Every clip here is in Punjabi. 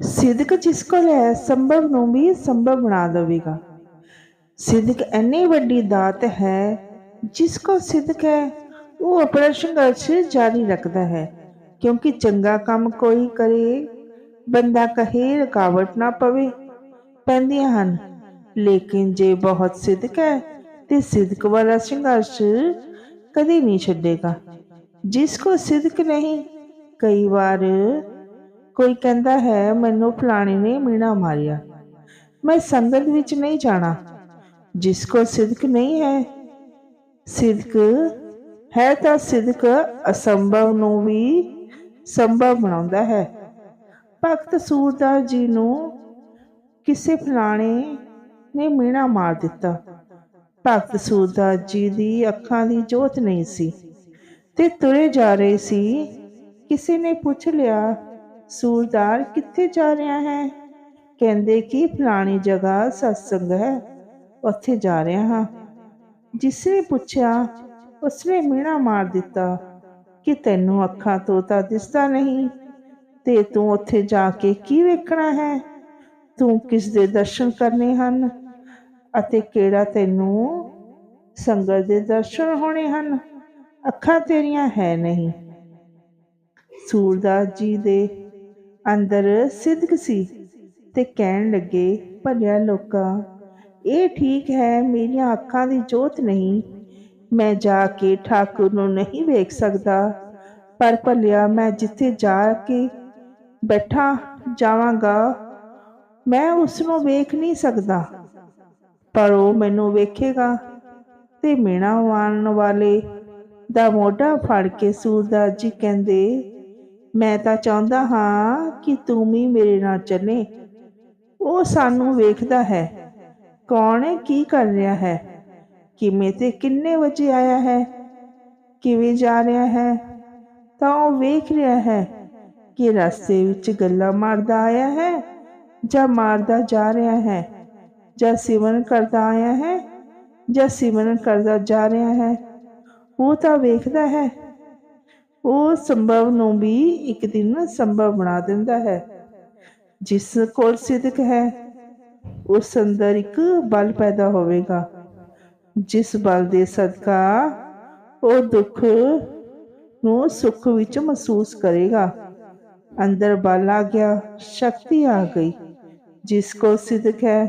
ਸਿਦਕ ਜਿਸ ਕੋਲ ਹੈ, ਸੰਭਵ ਨੂੰ ਵੀ ਸੰਭਵ ਬਣਾ ਦੇਵੇਗਾ। ਸਿਦਕ ਇੰਨੀ ਵੱਡੀ ਦਾਤ ਹੈ, ਜਿਸ ਕੋਲ ਸਿਦਕ ਹੈ, ਉਹ ਆਪਣਾ ਸੰਘਰਸ਼ ਜਾਰੀ ਰੱਖਦਾ ਹੈ, ਕਿਉਂਕਿ ਚੰਗਾ ਕੰਮ ਕੋਈ ਕਰੇ, ਬੰਦਾ ਕਹੇ, ਰੁਕਾਵਟ ਨਾ ਪਵੇ, ਪੈਂਦੀਆਂ ਹਨ। ਲੇਕਿਨ ਜੇ ਬਹੁਤ ਸਿਦਕ ਹੈ, ਤੇ ਸਿਦਕ ਵਾਲਾ ਸੰਘਰਸ਼ ਕਦੇ ਨਹੀਂ ਛੱਡੇਗਾ। ਜਿਸ ਕੋ ਸਿਦਕ ਨਹੀਂ, ਕਈ ਵਾਰ ਕੋਈ ਕਹਿੰਦਾ ਹੈ, ਮੈਨੂੰ ਫਲਾਣੇ ਨੇ ਮੀਣਾ ਮਾਰਿਆ। ਮੈਂ ਸੰਗਤ ਵਿੱਚ ਨਹੀਂ ਜਾਣਾ। ਜਿਸ ਕੋ ਸਿਦਕ ਨਹੀਂ ਹੈ, ਸਿਦਕ ਹੈ ਤਾਂ ਸਿਦਕ ਅਸੰਭਵ ਨੂੰ ਵੀ ਸੰਭਵ ਬਣਾਉਂਦਾ ਹੈ। ਭਗਤ ਸੂਰਦਾਸ ਜੀ ਨੂੰ ਕਿਸੇ ਫਲਾਣੇ ਨੇ ਮੀਣਾ ਮਾਰ ਦਿੱਤਾ। ਭਗਤ ਸੂਰਦਾਸ ਜੀ ਦੀ ਅੱਖਾਂ ਦੀ ਜੋਤ ਨਹੀਂ ਸੀ ਤੇ ਤੁਰੇ ਜਾ ਰਹੇ ਸੀ। ਕਿਸੇ ਨੇ ਪੁੱਛ ਲਿਆ ਸੂਰਦਾਰ ਕਿੱਥੇ ਜਾ ਰਿਹਾ ਹੈ? ਕਹਿੰਦੇ ਕਿ ਫਲਾਣੀ ਜਗ੍ਹਾ ਸਤਸੰਗ ਹੈ, ਉੱਥੇ ਜਾ ਰਿਹਾ ਹਾਂ। ਜਿਸ ਨੇ ਪੁੱਛਿਆ, ਉਸਨੇ ਮੀਣਾ ਮਾਰ ਦਿੱਤਾ ਕਿ ਤੈਨੂੰ ਅੱਖਾਂ ਤੋਂ ਤਾਂ ਦਿਸਦਾ ਨਹੀਂ, ਤੇ ਤੂੰ ਉੱਥੇ ਜਾ ਕੇ ਕੀ ਵੇਖਣਾ ਹੈ? ਤੂੰ ਕਿਸ ਦੇ ਦਰਸ਼ਨ ਕਰਨੇ ਹਨ? ਅਤੇ ਕਿਹੜਾ ਤੈਨੂੰ ਸੰਗਤ ਦੇ ਦਰਸ਼ਨ ਹੋਣੇ ਹਨ? ਅੱਖਾਂ ਤੇਰੀਆਂ ਹੈ ਨਹੀਂ। ਸੂਰਦਾਸ ਜੀ ਦੇ ਅੰਦਰ ਸਿਦਕ ਸੀ ਤੇ ਕਹਿਣ ਲੱਗੇ, ਭਲਿਆ ਲੋਕਾਂ, ਇਹ ਠੀਕ ਹੈ, ਮੇਰੀਆਂ ਅੱਖਾਂ ਦੀ ਜੋਤ ਨਹੀਂ। ਮੈਂ ਜਾ ਕੇ ਠਾਕੁਰ ਨੂੰ ਨਹੀਂ ਵੇਖ ਸਕਦਾ। ਪਰ ਭਲਿਆ, ਮੈਂ ਜਿੱਥੇ ਜਾ ਕੇ ਬੈਠਾ ਜਾਵਾਂਗਾ, ਮੈਂ ਉਸ ਨੂੰ ਵੇਖ ਨਹੀਂ ਸਕਦਾ। ਪਰ ਉਹ ਮੈਨੂੰ ਵੇਖੇਗਾ ਤੇ ਮੀਣਾ ਮਾਰਨ ਵਾਲੇ ਦਾ ਮੋਢਾ ਫੜ ਕੇ ਸੂਰਦਾਸ ਜੀ ਕਹਿੰਦੇ ਮੈਂ ਤਾਂ ਚਾਹੁੰਦਾ ਹਾਂ ਕਿ ਤੂੰ ਵੀ ਮੇਰੇ ਨਾਲ ਚੱਲੇ। ਉਹ ਸਾਨੂੰ ਵੇਖਦਾ ਹੈ। ਕੌਣ ਹੈ? ਕੀ ਕਰ ਰਿਹਾ ਹੈ? ਕਿਵੇਂ ਤੇ ਕਿੰਨੇ ਵਜੇ ਆਇਆ ਹੈ? ਕਿਵੇਂ ਜਾ ਰਿਹਾ ਹੈ? ਤਾਂ ਉਹ ਵੇਖ ਰਿਹਾ ਹੈ ਕਿ ਰਸਤੇ ਵਿੱਚ ਗੱਲਾਂ ਮਾਰਦਾ ਆਇਆ ਹੈ ਜਾਂ ਮਾਰਦਾ ਜਾ ਰਿਹਾ ਹੈ ਜਾਂ ਸਿਮਰਨ ਕਰਦਾ ਆਇਆ ਹੈ ਜਾਂ ਸਿਮਰਨ ਕਰਦਾ ਜਾ ਰਿਹਾ ਹੈ। ਉਹ ਤਾਂ ਵੇਖਦਾ ਹੈ। ਉਹ ਸੰਭਵ ਨੂੰ ਵੀ ਇੱਕ ਦਿਨ ਸੰਭਵ ਬਣਾ ਦਿੰਦਾ ਹੈ। ਜਿਸ ਕੋਲ ਸਿਦਕ ਹੈ, ਉਸ ਅੰਦਰ ਇੱਕ ਬਲ ਪੈਦਾ ਹੋਵੇਗਾ। ਜਿਸ ਬਲ ਦੇ ਸਦਕਾ ਉਹ ਦੁੱਖ ਨੂੰ ਸੁੱਖ ਵਿੱਚ ਮਹਿਸੂਸ ਕਰੇਗਾ। ਅੰਦਰ ਬਲ ਆ ਗਿਆ, ਸ਼ਕਤੀ ਆ ਗਈ। ਜਿਸ ਕੋ ਸਿਦਕ ਹੈ,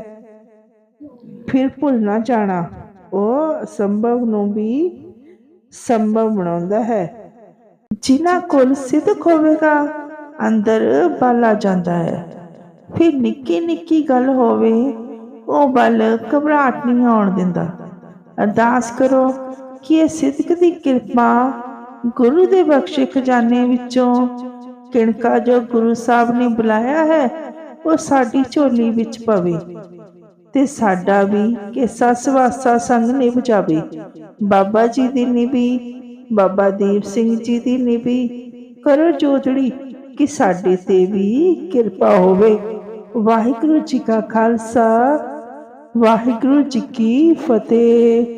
ਫਿਰ ਭੁੱਲ ਨਾ ਜਾਣਾ। ਉਹ ਅਸੰਭਵ ਨੂੰ ਵੀ ਸੰਭਵ ਬਣਾਉਂਦਾ ਹੈ। ਜਿਨ੍ਹਾਂ ਕੋਲ ਸਿਦਕ ਹੋਵੇਗਾ ਅੰਦਰ ਬਲ ਜਾਂਦਾ ਹੈ। ਫਿਰ ਨਿੱਕੀ ਨਿੱਕੀ ਗੱਲ ਹੋਵੇ, ਉਹ ਬਲ ਘਬਰਾਹਟ ਨਹੀਂ ਆਉਣ ਦਿੰਦਾ। ਅਰਦਾਸ ਕਰੋ ਕਿ ਇਹ ਸਿਦਕ ਦੀ ਕਿਰਪਾ ਗੁਰੂ ਦੇ ਬਖਸ਼ੇ ਖਜ਼ਾਨੇ ਵਿੱਚੋਂ ਕਿਣਕਾ ਜੋ ਗੁਰੂ ਸਾਹਿਬ ਨੇ ਬੁਲਾਇਆ ਹੈ, ਉਹ ਸਾਡੀ ਝੋਲੀ ਵਿੱਚ ਪਵੇ ਤੇ ਸਾਡਾ ਵੀ ਕਿਸਾ ਸਵਾਸਾ ਸੰਗ ਨਿਭ ਜਾਵੇ। ਬਾਬਾ ਜੀ ਦੀ ਨਿਵੀ ਬਾਬਾ ਦੀਪ ਸਿੰਘ ਜੀ ਦੀ ਨਿਭੀ। ਕਰੋ ਜੋਦੜੀ ਕਿ ਸਾਡੇ ਤੇ ਵੀ ਕਿਰਪਾ ਹੋਵੇ। ਵਾਹਿਗੁਰੂ ਜੀ ਕਾ ਖਾਲਸਾ, ਵਾਹਿਗੁਰੂ ਜੀ ਕੀ ਫਤਿਹ।